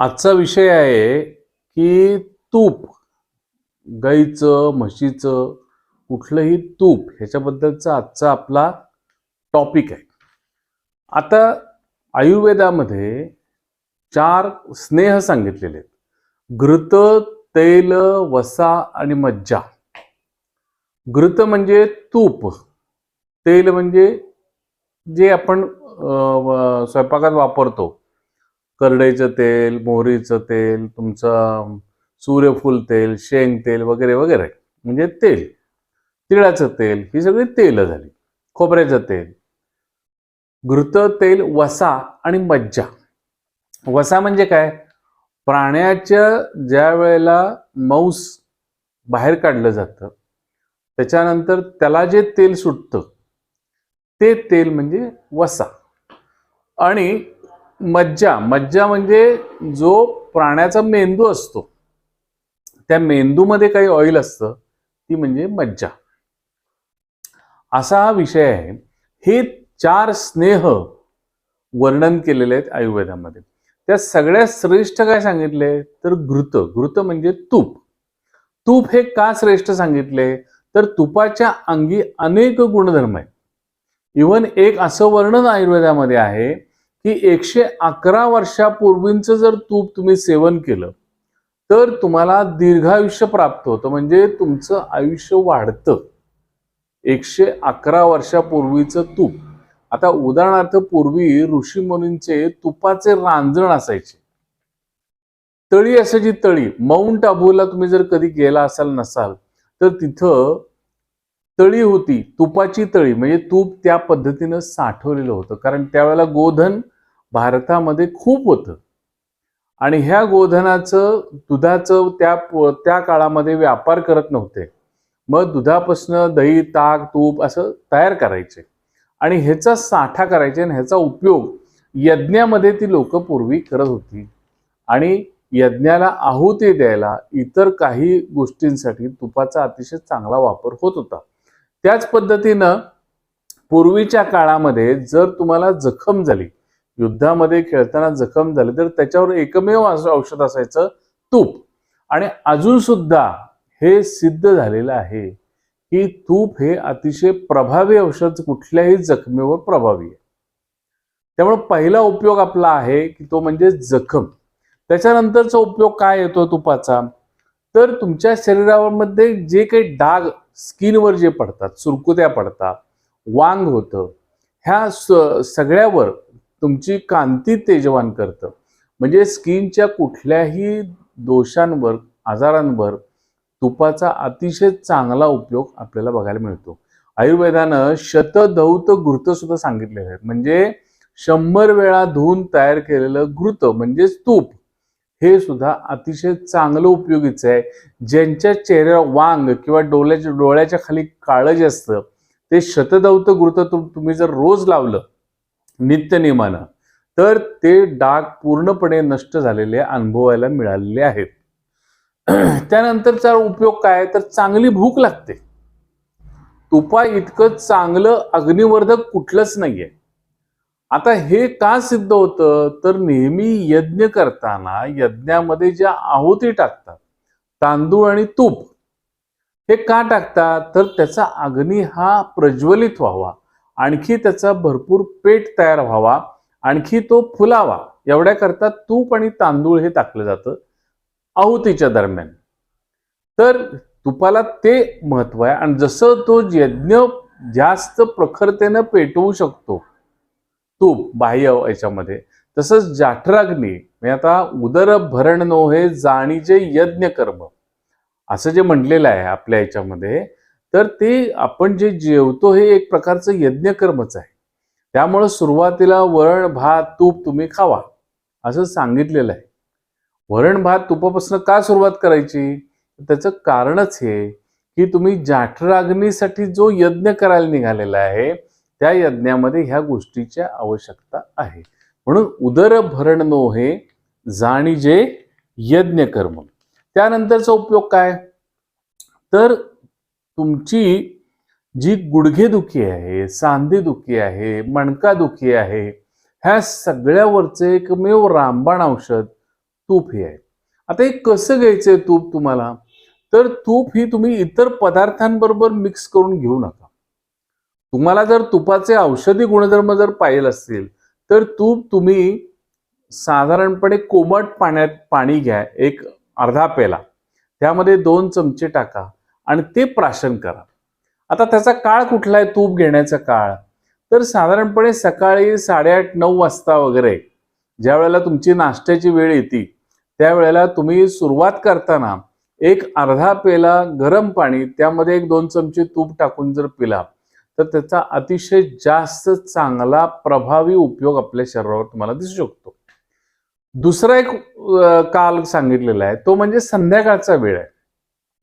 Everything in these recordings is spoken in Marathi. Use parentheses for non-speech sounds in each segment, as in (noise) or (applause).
आजचा विषय आहे की तूप गाईचं म्हशीचं कुठलंही तूप ह्याच्याबद्दलचा आजचा आपला टॉपिक आहे. आता आयुर्वेदामध्ये चार स्नेह सांगितलेले आहेत. घृत तैल वसा आणि मज्जा. घृत म्हणजे तूप तेल म्हणजे जे आपण स्वयंपाकात वापरतो. करडईचं तेल मोहरीचं तेल तुमचं सूर्यफूल तेल शेंग तेल वगैरे वगैरे. म्हणजे तेल. तिळाचं तेल ही सगळी तेल झाली. खोबऱ्याचं तेल. घृत तेल वसा आणि मज्जा. वसा म्हणजे काय? प्राण्याच्या ज्या वेळेला मांस बाहेर काढलं जातं त्याच्यानंतर त्याला जे तेल सुटतं ते तेल म्हणजे वसा. आणि मज्जा. मज्जा म्हणजे जो प्राण्याचा मेंदू असतो त्या मेंदूमध्ये काही ऑइल असतं ती म्हणजे मज्जा. असा हा विषय आहे. हे चार स्नेह वर्णन केलेले आहेत आयुर्वेदामध्ये. त्या सगळ्यात श्रेष्ठ काय सांगितले? तर घृत. घृत म्हणजे तूप. तूप हे का श्रेष्ठ सांगितले? तर तुपाच्या अंगी अनेक गुणधर्म आहेत. इवन एक असं वर्णन आयुर्वेदामध्ये आहे की एकशे अकरा वर्षापूर्वींचं जर तूप तुम्ही सेवन केलं तर तुम्हाला दीर्घायुष्य प्राप्त होतं. म्हणजे तुमचं आयुष्य वाढतं. एकशे अकरा वर्षापूर्वीचं तूप. आता उदाहरणार्थ पूर्वी ऋषीमुनींचे तुपाचे रांजण असायचे. तळी असायची तळी. माउंट आबूला तुम्ही जर कधी गेला असाल नसाल तर तिथं तळी होती तुपाची तळी म्हणजे तूप त्या पद्धतीनं साठवलेलं होतं. कारण त्यावेळेला गोधन भारतामध्ये खूप होतं. आणि ह्या गोधनाचं दुधाचं त्या त्या काळामध्ये व्यापार करत नव्हते. मग दुधापासनं दही ताक तूप असं तयार करायचे. आणि ह्याचा साठा करायचे आणि ह्याचा उपयोग यज्ञामध्ये ती लोक पूर्वी करत होती. आणि यज्ञाला आहुती द्यायला इतर काही गोष्टींसाठी तुपाचा अतिशय चांगला वापर होत होता. त्याच पद्धतीनं पूर्वीच्या काळामध्ये जर तुम्हाला जखम झाली युद्धामध्ये खेळताना जखम झाली तर त्याच्यावर एकमेव असं औषध असायचं तूप. आणि अजून सुद्धा हे सिद्ध झालेलं आहे की तूप हे अतिशय प्रभावी औषध कुठल्याही जखमेवर प्रभावी आहे. त्यामुळे पहिला उपयोग आपला आहे की तो म्हणजे जखम. त्याच्यानंतरचा उपयोग काय येतो तुपाचा? तर तुमच्या शरीरामध्ये जे काही डाग स्किनवर जे पडतात सुरकुत्या पडतात वांग होतं ह्या स- सगळ्यावर तुमची कांती तेजवान करतं. म्हणजे स्किनच्या कुठल्याही दोषांवर आजारांवर तुपाचा अतिशय चांगला उपयोग आपल्याला बघायला मिळतो. आयुर्वेदानं शतधौत घृत सुद्धा सांगितलेलं आहे म्हणजे शंभर वेळा धुवून तयार केलेलं घृत म्हणजेच तूप हे सुद्धा अतिशय चांगलं उपयोगीचं आहे. ज्यांच्या चेहऱ्यावर वांग किंवा डोळ्याच्या डोळ्याच्या खाली काळं जे असतं ते शतदौत गुरुत तुम्ही जर रोज लावलं नित्यनियमानं तर ते डाग पूर्णपणे नष्ट झालेले अनुभवायला मिळालेले आहेत. (clears throat) त्यानंतरचा उपयोग काय तर चांगली भूक लागते. तुपा इतकं चांगलं अग्निवर्धक कुठलंच नाहीये. आता हे का सिद्ध होतं? तर नेहमी यज्ञ करताना यज्ञामध्ये ज्या आहुती टाकतात तांदूळ आणि तूप हे का टाकतात? तर त्याचा अग्नी हा प्रज्वलित व्हावा. आणखी त्याचा भरपूर पेट तयार व्हावा. आणखी तो फुलावा. एवढ्या करता तूप आणि तांदूळ हे टाकलं जातं आहुतीच्या दरम्यान. तर तुपाला ते महत्त्व आहे. आणि जसं तो यज्ञ जास्त प्रखरतेनं पेटवू शकतो तूप बाह्य याच्यामध्ये. तसंच जाठराग्नी म्हणजे आता उदर भरण नो हे जाणीचे यज्ञ कर्म. असं जे म्हटलेलं आहे आपल्या याच्यामध्ये तर ते आपण जे जेवतो हे एक प्रकारचं यज्ञकर्मच आहे. त्यामुळं सुरुवातीला वरण भात तूप तुम्ही खावा असं सांगितलेलं आहे. वरण भात तुपापासून का सुरुवात करायची? त्याचं कारणच हे की तुम्ही जाठराग्नीसाठी जो यज्ञ करायला निघालेला आहे त्या यज्ञामध्ये ह्या गोष्टीची आवश्यकता आहे. म्हणून उदर भरण नो हे जाणीजे यज्ञ कर्म. त्यानंतरचा उपयोग काय? तर तुमची जी गुडघेदुखी आहे सांधेदुखी आहे मणकादुखी आहे ह्या सगळ्यावरचं एकमेव रामबाण औषध तूप हे आहे. आता हे कसं घ्यायचंय तूप तुम्हाला? तर तूप ही तुम्ही इतर पदार्थांबरोबर मिक्स करून घेऊ नका. तुम्हाला जर तुपाचे औषधी गुणधर्म जर पाहिजे असतील तर तूप तुम्ही साधारणपणे कोमट पाण्यात पाणी घ्या एक अर्धा पेला. त्यामध्ये दोन चमचे टाका आणि ते प्राशन करा. आता त्याचा काळ कुठला आहे? तूप घेण्याचा काळ. तर साधारणपणे सकाळी साडेआठ नऊ वाजता वगैरे ज्या वेळेला तुमची नाश्त्याची वेळ येते त्यावेळेला तुम्ही सुरुवात करताना एक अर्धा पेला गरम पाणी त्यामध्ये एक दोन चमचे तूप टाकून जर पिला तर त्याचा अतिशय जास्त चांगला प्रभावी उपयोग आपल्या शरीरावर तुम्हाला दिसू शकतो. दुसरा एक काल सांगितलेला आहे तो म्हणजे संध्याकाळचा वेळ आहे.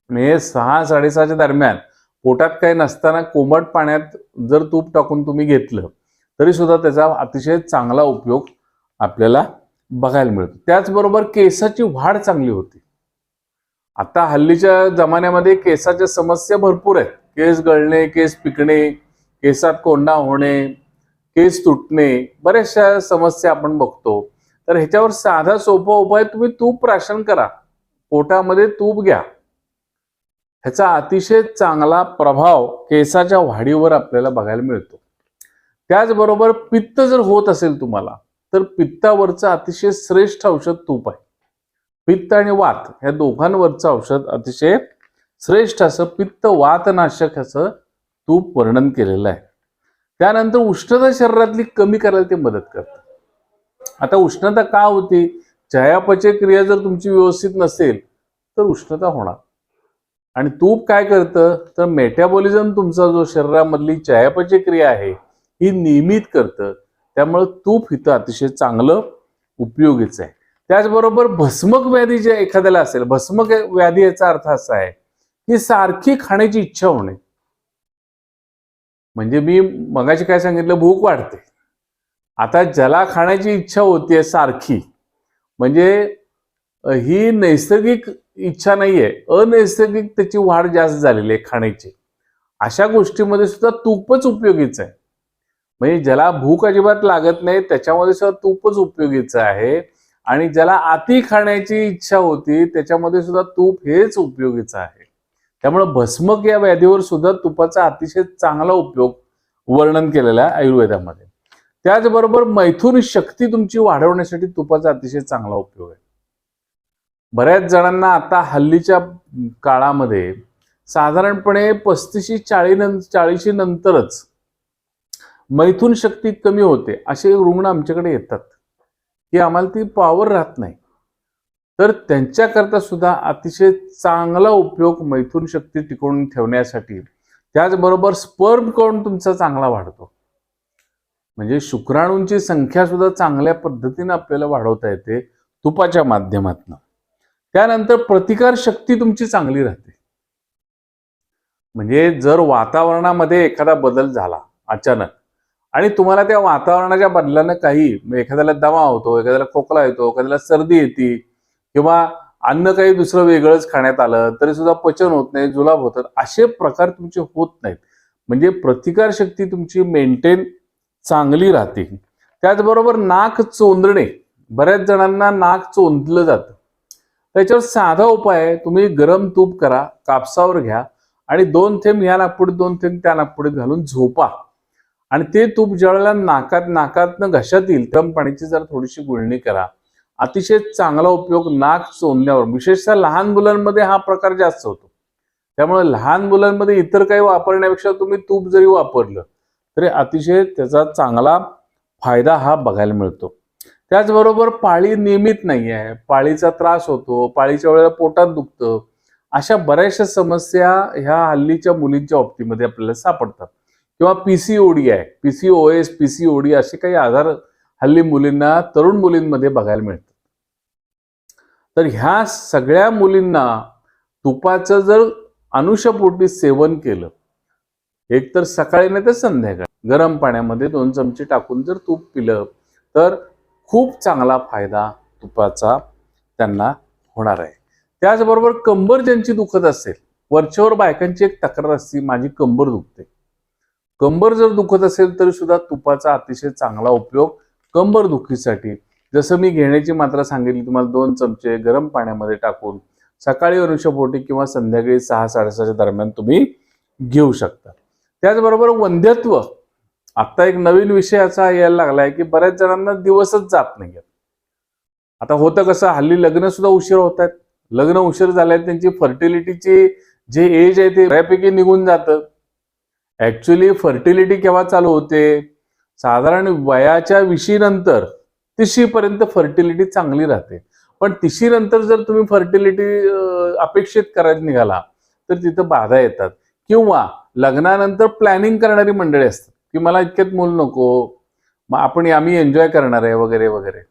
म्हणजे सहा साडेसहाच्या दरम्यान पोटात काही नसताना कोमट पाण्यात जर तूप टाकून तुम्ही घेतलं तरी सुद्धा त्याचा अतिशय चांगला उपयोग आपल्याला बघायला मिळतो. त्याचबरोबर केसाची वाढ चांगली होती. आता हल्लीच्या जमान्यामध्ये केसाच्या समस्या भरपूर आहेत. केस गळणे केस पिकणे केसात कोंडा होणे केस तुटणे बऱ्याचशा समस्या आपण बघतो. तर ह्याच्यावर साधा सोपा उपाय तुम्ही तूप प्राशन करा. पोटामध्ये तूप घ्या. ह्याचा अतिशय चांगला प्रभाव केसाच्या वाढीवर आपल्याला बघायला मिळतो. त्याचबरोबर पित्त जर होत असेल तुम्हाला तर पित्तावरचं अतिशय श्रेष्ठ औषध तूप आहे. पित्त आणि वात ह्या दोघांवरचं औषध अतिशय श्रेष्ठ असं पित्त वातनाशक असं तूप वर्णन केलेलं आहे. त्यानंतर उष्णता शरीरातली कमी करायला ते मदत करतं आता उष्णता का होती? चयापचय क्रिया जर तुमची व्यवस्थित नसेल तर उष्णता होणार. आणि तूप काय करतं? तर मेटॅबॉलिझम तुमचा जो शरीरामधली चयापचय क्रिया आहे ही नियमित करतं. त्यामुळे तूप इथं अतिशय चांगलं उपयोगीचं आहे. त्याचबरोबर भस्मक व्याधी जे एखाद्याला असेल भस्मक व्याधी याचा अर्थ असा आहे की सारखी खाण्याची इच्छा होणे. म्हणजे मी मगाशी काय सांगितलं भूक वाढते. आता ज्याला खाण्याची इच्छा होतीये सारखी म्हणजे ही नैसर्गिक इच्छा नाहीये अनैसर्गिक त्याची वाढ जास्त झालेली आहे खाण्याची. अशा गोष्टीमध्ये सुद्धा तूपच उपयोगीचं आहे. म्हणजे ज्याला भूक अजिबात लागत नाही त्याच्यामध्ये सुद्धा तूपच उपयोगीचं आहे. आणि ज्याला अति खाण्याची इच्छा होती त्याच्यामध्ये सुद्धा तूप हेच उपयोगीचं आहे. त्यामुळे भस्मक या व्याधीवर सुद्धा तुपाचा अतिशय चांगला उपयोग वर्णन केलेला आहे आयुर्वेदामध्ये. त्याचबरोबर मैथुन शक्ती तुमची वाढवण्यासाठी तुपाचा अतिशय चांगला उपयोग आहे. बऱ्याच जणांना आता हल्लीच्या काळामध्ये साधारणपणे पस्तीशी चाळी चाळीशी नंतरच मैथुन शक्ती कमी होते असे रुग्ण आमच्याकडे येतात. की आम्हाला ती पॉवर राहत नाही. तर त्यांच्याकरता सुद्धा अतिशय चांगला उपयोग मैथुन शक्ती टिकवून ठेवण्यासाठी. त्याचबरोबर स्पर्म काउंट तुमचा चांगला वाढतो. म्हणजे शुक्राणूंची संख्या सुद्धा चांगल्या पद्धतीने आपल्याला वाढवता येते तुपाच्या माध्यमातून. त्यानंतर प्रतिकार शक्ती तुमची चांगली राहते. म्हणजे जर वातावरणामध्ये एखादा बदल झाला अचानक आणि तुम्हाला त्या वातावरणाच्या बदलानं काही एखाद्याला दमा होतो एखाद्याला खोकला येतो एखाद्याला सर्दी येते किंवा अन्न काही दुसरं वेगळंच खाण्यात आलं तरी सुद्धा पचन होत नाही जुलाब होतात. असे प्रकार तुमचे होत नाहीत. म्हणजे प्रतिकार शक्ती तुमची मेंटेन चांगली राहते. त्याचबरोबर नाक चोंदणे बऱ्याच जणांना नाक चोंदलं जातं. त्याच्यावर साधा उपाय आहे तुम्ही गरम तूप करा कापसावर घ्या आणि दोन थेंब ह्या नागपुडीत दोन थेंब त्या नागपुडीत घालून झोपा. आणि ते तूप ज्यावेळेला नाकात नाकातनं घशात येईल गरम पाण्याची जरा थोडीशी गुळणी करा. अतिशय चांगला उपयोग नाक चोंदण्यावर विशेषतः लहान मुलांमध्ये हा प्रकार जास्त होतो. त्यामुळे लहान मुलांमध्ये इतर काही वापरण्यापेक्षा तुम्ही तूप जरी वापरलं तरी अतिशय त्याचा चांगला फायदा हा बघायला मिळतो. त्याचबरोबर पाळी नियमित नाही आहे पाळीचा त्रास होतो पाळीच्या वेळेला पोटात दुखतं. अशा बऱ्याचशा समस्या ह्या हल्लीच्या मुलींच्या बाबतीमध्ये आपल्याला सापडतात. किंवा पीसीओडी आहे. पीसीओएस पीसीओडी असे काही आजार हल्ली मुलींना तरुण मुलींमध्ये बघायला मिळतात. तर ह्या सगळ्या मुलींना तुपाचं जर अनुषपोटी सेवन केलं एक तर सकाळी नाही तर संध्याकाळी. गरम पाण्यामध्ये दोन चमचे टाकून जर तूप पिलं तर खूप चांगला फायदा तुपाचा त्यांना होणार आहे. त्याचबरोबर कंबर ज्यांची दुखत असेल वरच्यावर बायकांची एक तक्रार असते माझी कंबर दुखते. कंबर जर दुखत असेल तरी सुद्धा तुपाचा अतिशय चांगला उपयोग कंबर दुखीसाठी जसं मी घेण्याची मात्रा सांगितली तुम्हाला दोन चमचे गरम पाण्यामध्ये टाकून सकाळी वृक्षपोटी किंवा संध्याकाळी सहा साडेसहाच्या दरम्यान तुम्ही घेऊ शकता. त्याचबरोबर वंध्यत्व. आता एक नवीन विषय असा यायला लागलाय की बऱ्याच जणांना दिवसच जात नाही आता होतं कसं हल्ली लग्न सुद्धा उशीर होत आहेत. लग्न उशीर झाल्यात त्यांची फर्टिलिटीची जे एज आहे ते बऱ्यापैकी निघून जातं. ऍक्च्युली फर्टिलिटी केव्हा चालू होते? साधारण वयाच्या विशी तिशीपर्यंत फर्टिलिटी चांगली राहते. पण तिशी नंतर जर तुम्ही फर्टिलिटी अपेक्षित करायला निघाला तर तिथं बाधा येतात. किंवा लग्नानंतर प्लॅनिंग करणारी मंडळी असतात की मला इतक्यात मूल नको मग आपण आम्ही एन्जॉय करणार आहे वगैरे वगैरे.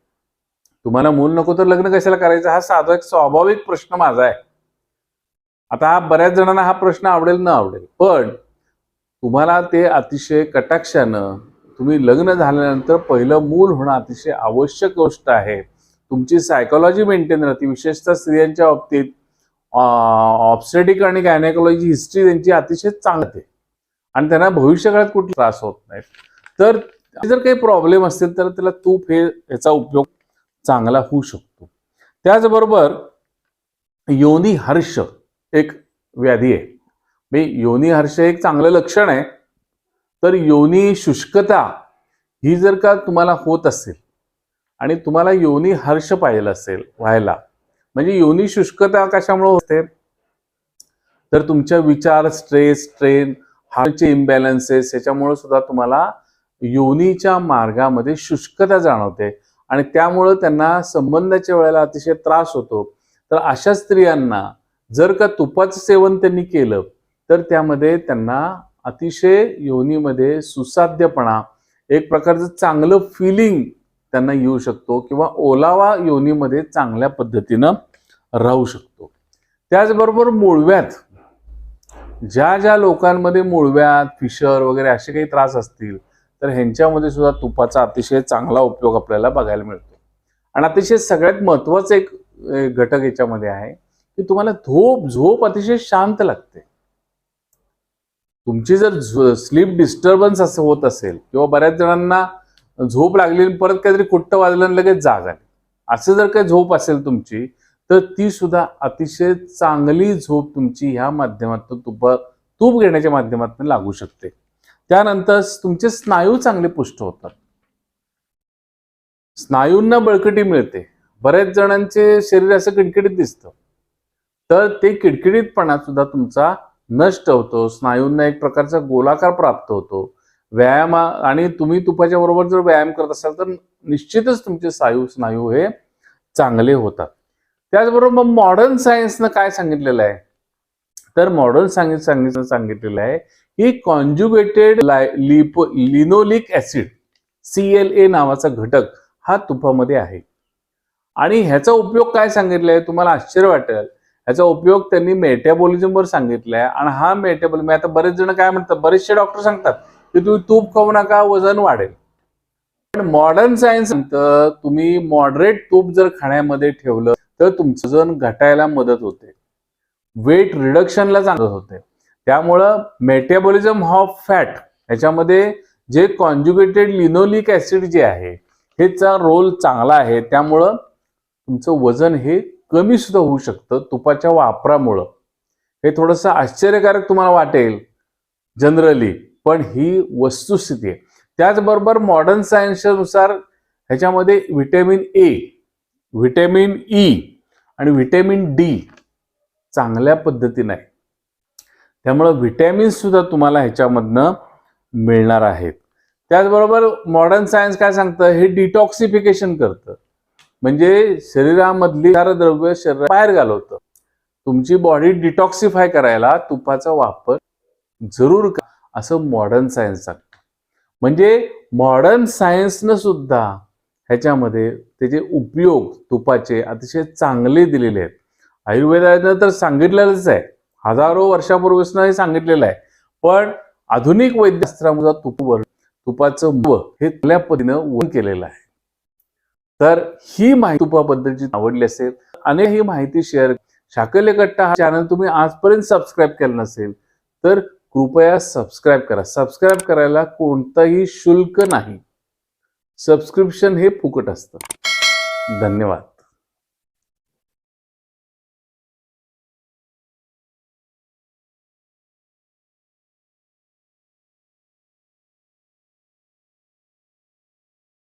तुम्हाला मूल नको तर लग्न कशाला करायचं? हा साधा एक स्वाभाविक प्रश्न माझा आहे. आता हा बऱ्याच जणांना हा प्रश्न आवडेल न आवडेल. पण तुम्हाला ते अतिशय कटाक्षानं तुम्ही लग्न झाल्यानंतर पहिलं मूल होणं अतिशय आवश्यक गोष्ट आहे. तुमची सायकोलॉजी मेंटेन राहते. विशेषतः स्त्रियांच्या बाबतीत ऑप्सेटिक आणि गायनेकॉलॉजी हिस्ट्री त्यांची अतिशय चांगली आणि त्यांना भविष्यकाळात कुठला त्रास होत नाही. तर जर काही प्रॉब्लेम असतील तर त्याला तूप हे याचा उपयोग चांगला होऊ शकतो. त्याचबरोबर योनी हर्ष एक व्याधी आहे. म्हणजे योनी हर्ष एक चांगलं लक्षण आहे. तर योनी शुष्कता ही जर का तुम्हाला होत असेल आणि तुम्हाला योनी हर्ष पाहिजे असेल व्हायला म्हणजे योनी शुष्कता कशामुळे होते? तर तुमच्या विचार स्ट्रेस ट्रेन हार्टचे इम्बॅलन्सेस याच्यामुळे सुद्धा तुम्हाला योनीच्या मार्गामध्ये शुष्कता जाणवते आणि त्यामुळं त्यांना संबंधाच्या वेळेला अतिशय त्रास होतो. तर अशा स्त्रियांना जर का तुपाचं सेवन त्यांनी केलं तर त्यामध्ये त्यांना अतिशय योनीमध्ये सुसाध्यपणा एक प्रकारचं चांगलं फिलिंग त्यांना येऊ शकतो किंवा ओलावा योनीमध्ये चांगल्या पद्धतीनं राहू शकतो. त्याचबरोबर मुळव्यात ज्या ज्या लोकांमध्ये मुळव्यात फिशर वगैरे असे काही त्रास असतील तर ह्यांच्यामध्ये सुद्धा तुपाचा अतिशय चांगला उपयोग आपल्याला बघायला मिळतो. आणि अतिशय सगळ्यात महत्वाचं एक घटक याच्यामध्ये आहे की तुम्हाला झोप झोप अतिशय शांत लागते. तुमची जर स्लीप डिस्टर्बन्स असं होत असेल किंवा बऱ्याच जणांना झोप लागली आणि परत काहीतरी कुट्ट वाजलं आणि लगेच जाग आली. असं जर काही झोप असेल तुमची तर ती सुद्धा अतिशय चांगली झोप तुमची ह्या माध्यमातून तुप तूप घेण्याच्या माध्यमातून लागू शकते. त्यानंतर तुमचे स्नायू चांगले पुष्ट होतात. स्नायूंना बळकटी मिळते. बऱ्याच जणांचे शरीर असं किडकिडीत दिसतं. तर ते किडकिडीतपणा सुद्धा तुमचा नष्ट होतो स्नायूंना एक प्रकारचा गोलाकार प्राप्त होतो. व्यायाम आणि तुम्ही तुपाच्या बरोबर जर व्यायाम करत असाल तर निश्चितच तुमचे स्नायू स्नायू हे चांगले होतात. त्याचबरोबर मग मॉडर्न सायन्सनं काय सांगितलेलं आहे? तर मॉडर्न सायन्स सांगितलं सांगितलेलं आहे की conjugated lipo linoleic acid C L A नावाचा घटक हा तुपामध्ये आहे. आणि ह्याचा उपयोग काय सांगितलाय? तुम्हाला आश्चर्य वाटेल. ह्याचा उपयोग त्यांनी मेटाबॉलिझमवर सांगितलाय. आणि हा मेटाबॉलिझम आता बरेच जण काय म्हणतात बरेचसे डॉक्टर सांगतात की तुम्ही तूप खाऊ नका वजन वाढेल. पण मॉडर्न सायन्स सांगतं तुम्ही मॉडरेट तूप जर खाण्यामध्ये ठेवलं तर तुमचं वजन घटायला मदत होते. वेट रिडक्शनला चांगलं होते. त्यामुळं मेटाबॉलिझम ऑफ फॅट ह्याच्यामध्ये जे कॉन्ज्युगेटेड लिनोलिक ऍसिड जे आहे हेचा रोल चांगला आहे. त्यामुळं तुमचं वजन हे कमी सुद्धा होऊ शकतं तुपाच्या वापरामुळं. हे थोडंसं आश्चर्यकारक तुम्हाला वाटेल जनरली पण ही वस्तुस्थिती आहे. त्याचबरोबर मॉडर्न सायन्सनुसार ह्याच्यामध्ये व्हिटॅमिन ए व्हिटॅमिन ई आणि व्हिटॅमिन डी चांगल्या पद्धतीने आहे. त्यामुळं व्हिटॅमिन्ससुद्धा तुम्हाला ह्याच्यामधनं मिळणार आहेत. त्याचबरोबर मॉडर्न सायन्स काय सांगतं? हे डिटॉक्सिफिकेशन करतं. म्हणजे शरीरामधली द्रव्य शरीर बाहेर घालवतं. तुमची बॉडी डिटॉक्सिफाय करायला तुपाचा वापर जरूर का असं मॉडर्न सायन्स सांगतं. म्हणजे मॉडर्न सायन्सनं सुद्धा ह्याच्यामध्ये त्याचे उपयोग तुपाचे अतिशय चांगले दिलेले आहेत. आयुर्वेदानं तर सांगितलेलंच आहे. हजारो वर्षापूर्वीसनं हे सांगितलेलं आहे. पण आधुनिक वैद्यशास्त्रामध्ये तुपवर तुपाचं महत्त्व हे चांगल्या पद्धतीनं वन केलेलं आहे. तर ही माहिती तुपाबद्दलची आवडली असेल आणि ही माहिती शेअर शाकल्य कट्टा हा चॅनल तुम्ही आजपर्यंत सबस्क्राईब केलं नसेल तर कृपया सबस्क्राईब करा. सबस्क्राईब करायला कोणतंही शुल्क नाही. सबस्क्रिप्शन हे फुकट असतं. धन्यवाद.